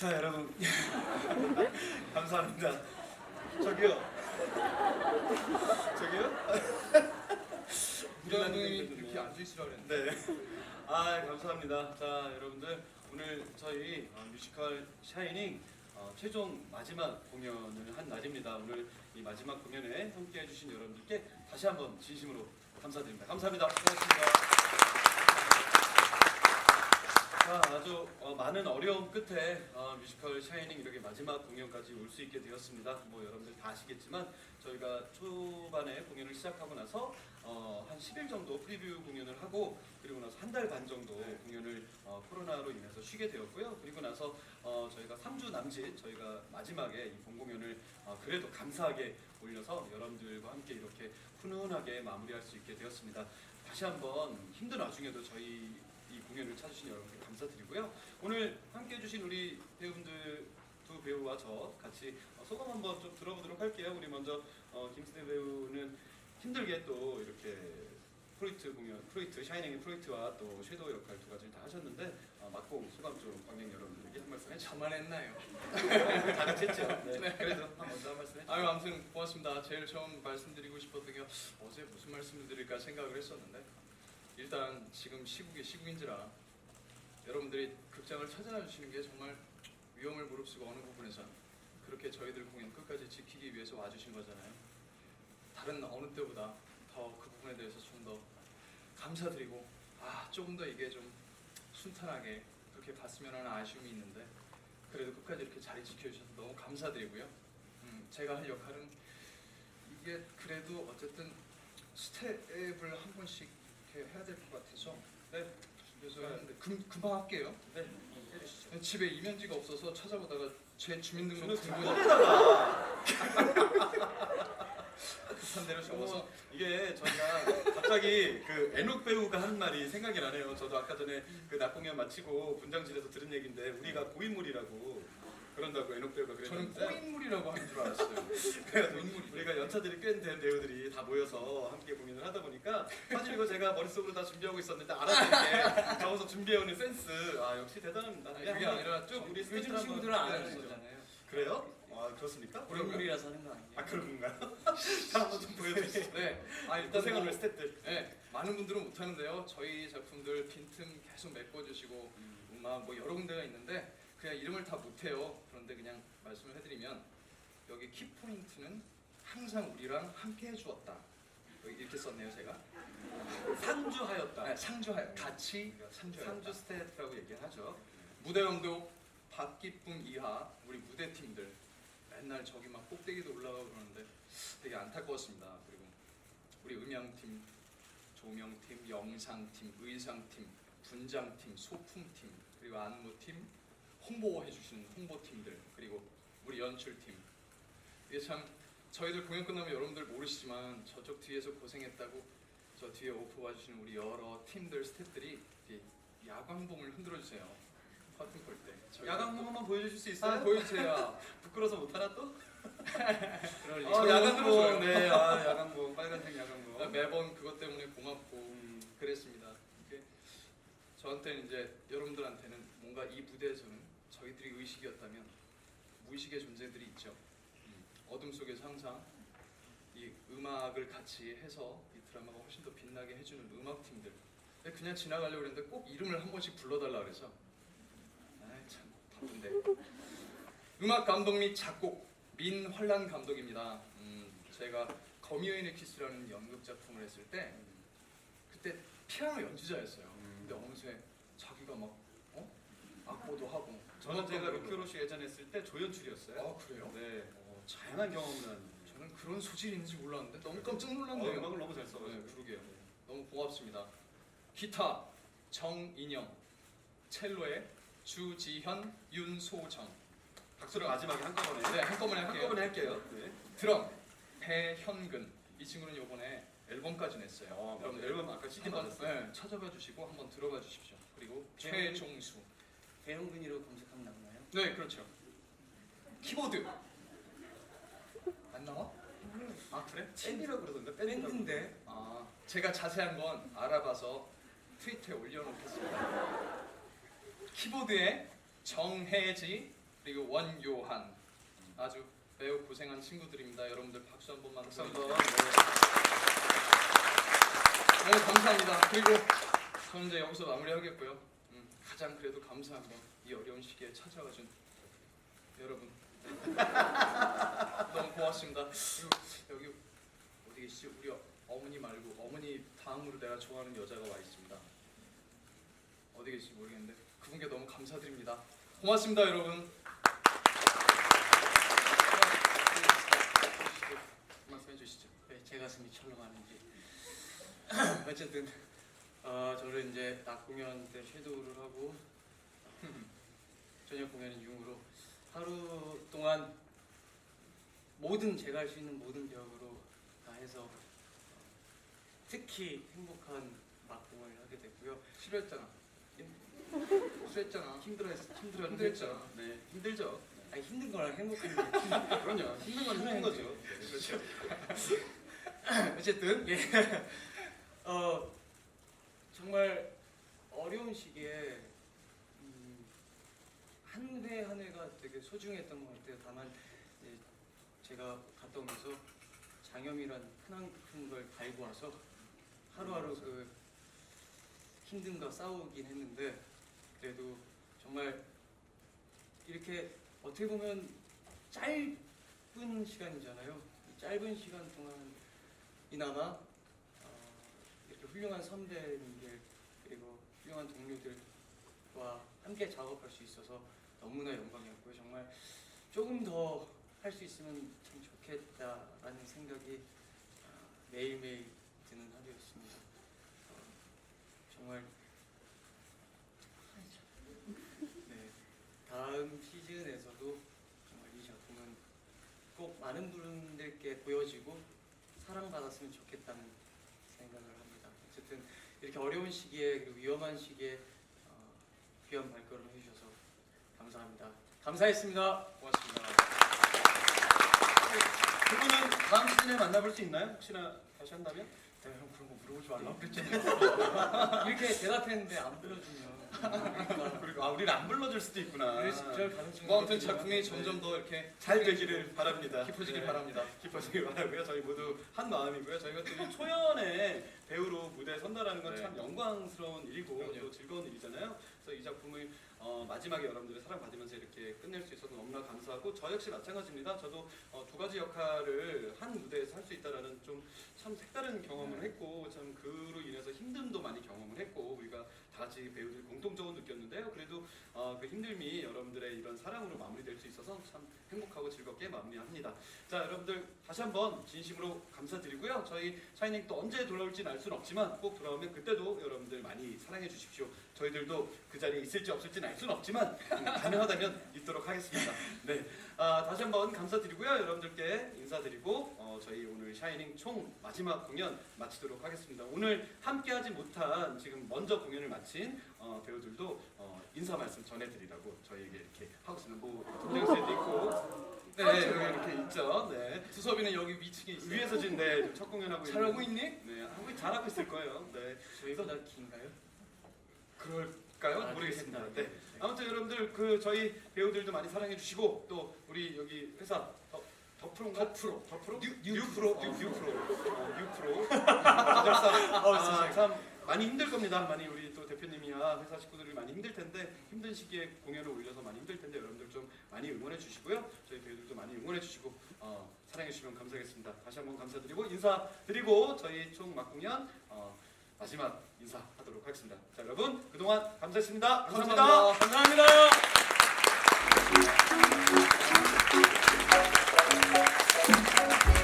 자 여러분 감사합니다. 저기요. 저기요? 부장님이 이렇게 있으라 그랬는데 네. 아 감사합니다. 자 여러분들 오늘 저희 어, 뮤지컬 샤이닝 어, 최종 마지막 공연을 한 날입니다. 오늘 이 마지막 공연에 함께 해 주신 여러분들께 다시 한번 진심으로 감사드립니다. 감사합니다. 고맙습니다. 자, 아주 어, 많은 어려움 끝에 어, 뮤지컬 샤이닝 이렇게 마지막 공연까지 올 수 있게 되었습니다. 뭐 여러분들 다 아시겠지만 저희가 초반에 공연을 시작하고 나서 어, 한 10일 정도 프리뷰 공연을 하고 그리고 나서 한 달 반 정도 공연을 어, 코로나로 인해서 쉬게 되었고요. 그리고 나서 어, 저희가 3주 남짓 저희가 마지막에 이 본 공연을 어, 그래도 감사하게 올려서 여러분들과 함께 이렇게 훈훈하게 마무리할 수 있게 되었습니다. 다시 한번 힘든 와중에도 저희 이 공연을 찾으신 여러분께 감사드리고요. 오늘 함께 해주신 우리 배우분들 두 배우와 저 같이 어, 소감 한번 좀 들어보도록 할게요. 우리 먼저 어, 김수대 배우는 힘들게 또 이렇게 프로이트 공연, 프로이트 샤이닝의 프로이트와 또 섀도우 역할 두 가지를 다 하셨는데 어, 맡고 소감 좀 관객 여러분들에게 한 말씀 해주세요. 저만 했나요? 다 같이 했죠. 네. 네. 그래도 한 먼저 한 말씀 해주세요. 아유 아무튼 고맙습니다. 제일 처음 말씀드리고 싶었던 게 어제 무슨 말씀을 드릴까 생각을 했었는데 일단 지금 시국이 시국인지라 여러분들이 극장을 찾아와 주시는 게 정말 위험을 무릅쓰고 어느 부분에서 그렇게 저희들 공연 끝까지 지키기 위해서 와주신 거잖아요. 다른 어느 때보다 더 그 부분에 대해서 좀 더 감사드리고 아 조금 더 이게 좀 순탄하게 그렇게 갔으면 하는 아쉬움이 있는데 그래도 끝까지 이렇게 자리 지켜주셔서 너무 감사드리고요. 음, 제가 할 역할은 이게 그래도 어쨌든 스텝을 한 번씩 이렇게 해야 될 것 같아서 네 그래서 하는데 금, 금방 할게요. 네. 해주시죠. 집에 이면지가 없어서 찾아보다가 제 주민등록 저는 등본 거기다가 급한 대로 적어서 이게 저희가 갑자기 그 애녹 배우가 한 말이 생각이 나네요. 저도 아까 전에 그 낮 공연 마치고 분장실에서 들은 얘기인데 우리가 고인물이라고 그런다고 애녹 배우가 저는 그랬는데 꼬인물이라고 한줄 알았어요. 고인물이 우리가 연차들이 꽤 된 배우들이 다 모여서 함께 공연을 하다 보니까 사실 이거 제가 머릿속으로 다 준비하고 있었는데 알아듣게 적어서 준비해오는 센스 아 역시 대단합니다. 아니, 그게 아니라 쭉 우리 요즘 스태프들 한번 친구들은 안 하는 해주시죠. 거잖아요. 그래요? 아 그렇습니까? 고인물이라서 하는 거 아니에요? 아 그런가요? 자 한번 좀 보여주세요. 네. 아 일단 일단 생각을 생각을 스태프들. 네, 많은 분들은 못하는데요. 저희 작품들 빈틈 계속 메꿔주시고 음악 뭐 여러 군데가 있는데 그냥 이름을 다 못해요. 그런데 그냥 말씀을 해드리면 여기 키 포인트는 항상 우리랑 함께 해주었다. 여기 이렇게 썼네요 제가. 상주하였다. 네, 상주하여 같이 상주하였다. 상주 스태프라고 얘기하죠. 무대 감독 박기쁨 이하 우리 무대 팀들 맨날 저기 막 꼭대기도 올라가고 그러는데 되게 안타까웠습니다. 그리고 우리 음향팀, 조명팀, 영상팀, 의상팀, 분장팀, 소품팀, 그리고 안무팀, 홍보해 주시는 홍보팀들, 그리고 우리 연출팀. 이게 참 저희들 공연 끝나면 여러분들 모르시지만 저쪽 뒤에서 고생했다고 저 뒤에 오프 와주시는 우리 여러 팀들 스태프들이 야광봉을 흔들어 주세요. 커튼 볼 때. 저희가 야광봉 한번 보여주실 수 있어요? 아, 보여주세요. 부끄러서 못하나 또? 어, 야광봉. 네, 아, 야광봉. 빨간색 야광봉. 아, 매번 그것 때문에 고맙고 음, 그랬습니다. 저한테는 이제 여러분들한테는 뭔가 이 무대에서는 저희들이 의식이었다면 무의식의 존재들이 있죠. 음, 어둠 속에서 항상 이 음악을 같이 해서 이 드라마가 훨씬 더 빛나게 해주는 음악 팀들. 근데 그냥 지나가려고 했는데 꼭 이름을 한 번씩 불러달라 그래서 아참 바쁜데. 음악 감독 및 작곡 민환란 감독입니다. 음, 제가 거미여인의 키스라는 연극 작품을 했을 때 그때 피아노 연주자였어요. 음. 근데 어느새 자기가 막 어? 악보도 하고 저는 제가 루키로시 예전에 했을 때 조연출이었어요. 아 그래요? 네. 어, 다양한 경험을 한. 저는 그런 소질이 있는지 몰랐는데 너무 깜짝 어, 놀랐네요. 음악을 너무 잘 네, 써가지고. 그러게요. 너무 고맙습니다. 기타 정인영, 첼로의 주지현, 윤소정. 박수를 마지막에 한꺼번에. 네 한꺼번에 할게요. 한꺼번에 할게요. 네. 드럼 배현근. 이 친구는 이번에 앨범까지 냈어요. 어, 여러분들 앨범 아까 CD 한번 받았어요. 네, 찾아봐 주시고 한번 들어봐 주십시오. 그리고 배현근. 최종수. 배용근이로 검색하면 나오나요? 네, 그렇죠. 키보드. 안 나와? 아 그래? 밴드라고 그러던데. 밴드라고. 밴드인데 아 제가 자세한 건 알아봐서 트위터에 올려놓겠습니다. 키보드에 정혜지, 그리고 원요한 아주 매우 고생한 친구들입니다. 여러분들 박수 한 번만 박수. 한번. 네, 감사합니다. 그리고 저는 이제 여기서 마무리하겠고요. 음, 가장 그래도 감사한 건 이 어려운 시기에 찾아와 준 여러분 너무 고맙습니다. 여기 어디 계시지? 우리 어머니 말고 어머니 다음으로 내가 좋아하는 여자가 와 있습니다. 어디 계시지 모르겠는데 그분께 너무 감사드립니다. 고맙습니다, 여러분. 말씀해 주시죠. 왜 제 가슴이 철렁하는지. 어쨌든 어, 저를 이제 낮 공연 때 섀도우를 하고 저녁 공연은 융으로 하루 동안 모든 제가 할 수 있는 모든 배역으로 다 해서 어, 특히 행복한 막공을 하게 됐고요. 싫어했잖아. 싫어했잖아. 힘들어했 힘들어 힘들었잖아. 네, 힘들죠. 아니 힘든 거랑 행복한 게 그럼요. 힘든 건 힘든 거죠. 그렇죠. 어쨌든 예. 어 정말 어려운 시기에 음, 한회 한 회가 되게 소중했던 것 같아요. 다만 제가 갔다 오면서 장염이란 크나큰 걸 달고 와서 하루하루 그 힘듦과 싸우긴 했는데 그래도 정말 이렇게 어떻게 보면 짧은 시간이잖아요. 이 짧은 시간 동안 이나마 훌륭한 선배님들 그리고 훌륭한 동료들과 함께 작업할 수 있어서 너무나 영광이었고요. 정말 조금 더 할 수 있으면 참 좋겠다라는 생각이 어, 매일매일 드는 하루였습니다. 어, 정말 네, 다음 시즌에서도 정말 이 작품은 꼭 많은 분들께 보여지고 사랑받았으면 좋겠다는 생각을 합니다. 어쨌든 이렇게 어려운 시기에 그리고 위험한 시기에 어, 귀한 발걸음 해주셔서 감사합니다. 감사했습니다. 고맙습니다. 두 분은 다음 시즌에 만나볼 수 있나요? 혹시나 다시 한다면? 내가 형 그런 거 물어보지 말라고 그랬잖아요. 이렇게 대답했는데 안 불러주면 그러니까 그리고 아 우리를 안 불러줄 수도 있구나. 그럴 가능성이 뭐 아무튼 작품이 네. 점점 더 이렇게 잘 되기를 바랍니다. 깊어지길 네. 바랍니다. 깊어지길 바라고요. 저희 모두 한 마음이고요. 저희가 또 이 초연의 배우로 무대에 선다라는 건 네. 참 영광스러운 일이고. 또 즐거운 일이잖아요. 그래서 이 작품을 어, 마지막에 여러분들의 사랑받으면서 이렇게 끝낼 수 있어서 너무나 감사하고 저 역시 마찬가지입니다. 저도 어, 두 가지 역할을 한 무대에서 할 수 있다라는 좀 참 색다른 경험을 네. 했고 참 그로 인해서 힘듦도 많이 경험을 했고 우리가 다 같이 배우들이 공통적으로 느꼈는데요. 그래도 어, 그 힘듦이 여러분들의 이런 사랑으로 마무리될 수 있어서 참 행복하고 즐겁게 마무리합니다. 자 여러분들 다시 한번 진심으로 감사드리고요. 저희 샤이닝 또 언제 돌아올지는 알 수는 없지만 꼭 돌아오면 그때도 여러분들 많이 사랑해 주십시오. 저희들도 그 자리에 있을지 없을지는 알 수는 없지만 음, 가능하다면 있도록 하겠습니다. 네, 아, 다시 한번 감사드리고요. 여러분들께 인사드리고 어, 저희 오늘 샤이닝 총 마지막 공연 마치도록 하겠습니다. 오늘 함께하지 못한 지금 먼저 공연을 마친 어, 배우들도 어, 인사 말씀 전해드리라고 저희에게 이렇게 하고 있습니다. 뭐 동정세도 있고 네, 아, 여기 이렇게 있죠. 네. 두섭이는 여기 위층에 있어요. 위에서 지금 네, 첫 공연하고 잘하고 있니? 네, 하고 잘하고 있을 거예요. 네, 저희보다 긴가요? 그럴 까요? 아, 모르겠습니다. 그렇겠다. 네. 아무튼 여러분들 그 저희 배우들도 많이 사랑해 주시고 또 우리 여기 회사 더, 더 프로인가? 더 프로, 더 프로? 뉴, 뉴 프로, 뉴, 뉴 프로, 어, 뉴 프로. 아, 참 많이 힘들 겁니다. 많이 우리 또 대표님이야 회사 식구들이 많이 힘들 텐데 힘든 시기에 공연을 올려서 많이 힘들 텐데 여러분들 좀 많이 응원해 주시고요. 저희 배우들도 많이 응원해 주시고 어, 사랑해 주시면 감사하겠습니다. 다시 한번 감사드리고 인사드리고 저희 총 막공연 어, 마지막 인사하도록 하겠습니다. 자 여러분 그동안 감사했습니다. 감사합니다. 감사합니다. 감사합니다.